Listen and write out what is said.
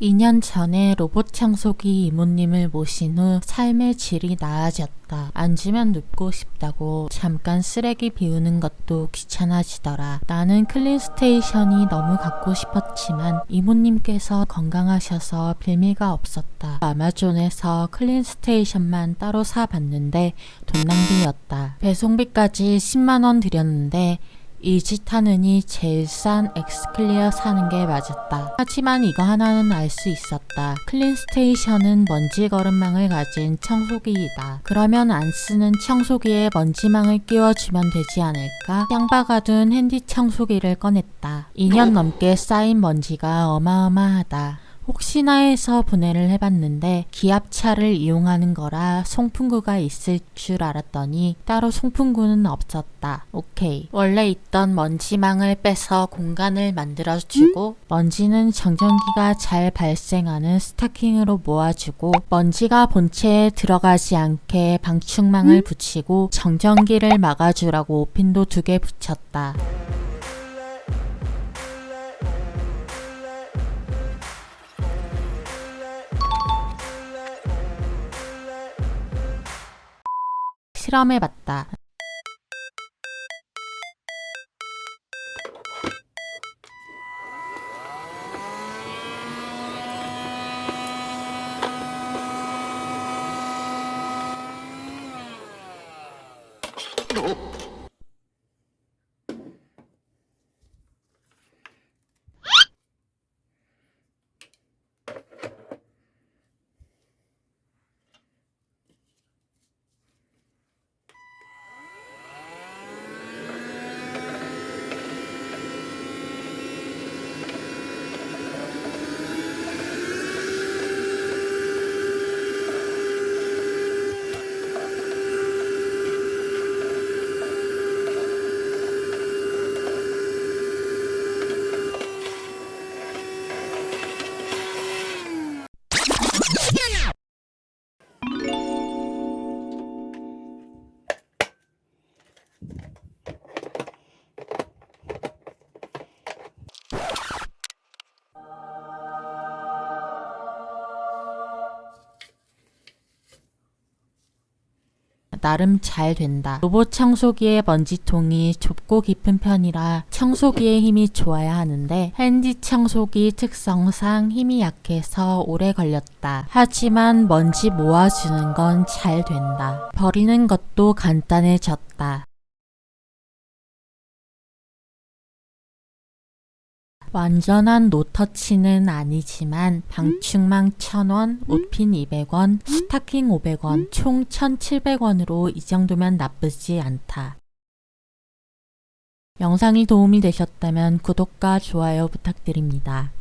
2년 전에 로봇 청소기 이모님을 모신 후 삶의 질이 나아졌다. 앉으면 눕고 싶다고 잠깐 쓰레기 비우는 것도 귀찮아지더라. 나는 클린 스테이션이 너무 갖고 싶었지만 이모님께서 건강하셔서 빌미가 없었다. 아마존에서 클린 스테이션만 따로 사봤는데 돈 낭비였다. 배송비까지 10만원 들였는데 이 짓 하느니 제일 싼 엑스클리어 사는 게 맞았다. 하지만 이거 하나는 알 수 있었다. 클린 스테이션은 먼지 거름망을 가진 청소기이다. 그러면 안 쓰는 청소기에 먼지망을 끼워주면 되지 않을까? 양박아둔 핸디 청소기를 꺼냈다. 2년 넘게 쌓인 먼지가 어마어마하다. 혹시나 해서 분해를 해봤는데 기압차를 이용하는 거라 송풍구가 있을 줄 알았더니 따로 송풍구는 없었다. 오케이. 원래 있던 먼지망을 빼서 공간을 만들어주고 먼지는 정전기가 잘 발생하는 스타킹으로 모아주고 먼지가 본체에 들어가지 않게 방충망을 붙이고 정전기를 막아주라고 핀도 두 개 붙였다. 실험해 봤다. 나름 잘 된다. 로봇 청소기의 먼지통이 좁고 깊은 편이라 청소기의 힘이 좋아야 하는데 핸디 청소기 특성상 힘이 약해서 오래 걸렸다. 하지만 먼지 모아주는 건 잘 된다. 버리는 것도 간단해졌다. 완전한 노터치는 아니지만 방충망 1000원, 옷핀 200원, 스타킹 500원, 총 1700원으로 이 정도면 나쁘지 않다. 영상이 도움이 되셨다면 구독과 좋아요 부탁드립니다.